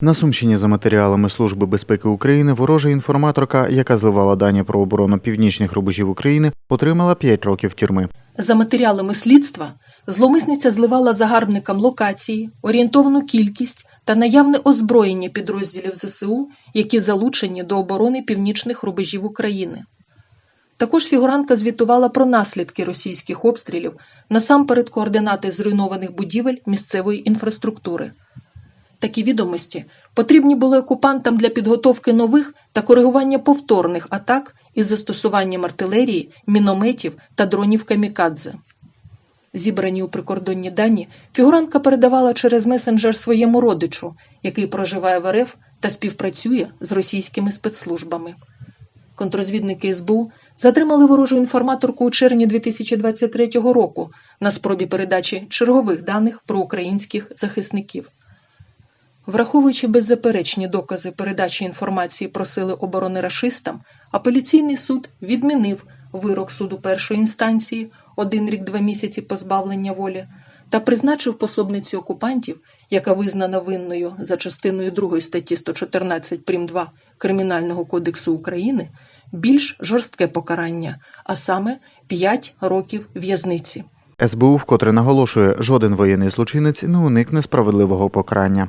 На Сумщині за матеріалами Служби безпеки України ворожа інформаторка, яка зливала дані про оборону північних рубежів України, отримала 5 років тюрми. За матеріалами слідства, зловмисниця зливала загарбникам локації, орієнтовну кількість та наявне озброєння підрозділів ЗСУ, які залучені до оборони північних рубежів України. Також фігурантка звітувала про наслідки російських обстрілів, насамперед координати зруйнованих будівель місцевої інфраструктури. Такі відомості потрібні були окупантам для підготовки нових та коригування повторних атак із застосуванням артилерії, мінометів та дронів камікадзе. Зібрані у прикордонні дані фігурантка передавала через месенджер своєму родичу, який проживає в РФ та співпрацює з російськими спецслужбами. Контрозвідники СБУ затримали ворожу інформаторку у червні 2023 року на спробі передачі чергових даних про українських захисників. Враховуючи беззаперечні докази передачі інформації про сили оборони рашистам, апеляційний суд відмінив вирок суду першої інстанції один рік два місяці позбавлення волі та призначив пособниці окупантів, яка визнана винною за частиною 2 статті 114 прим. 2 Кримінального кодексу України, більш жорстке покарання, а саме 5 років в'язниці. СБУ вкотре наголошує, жоден воєнний злочинець не уникне справедливого покарання.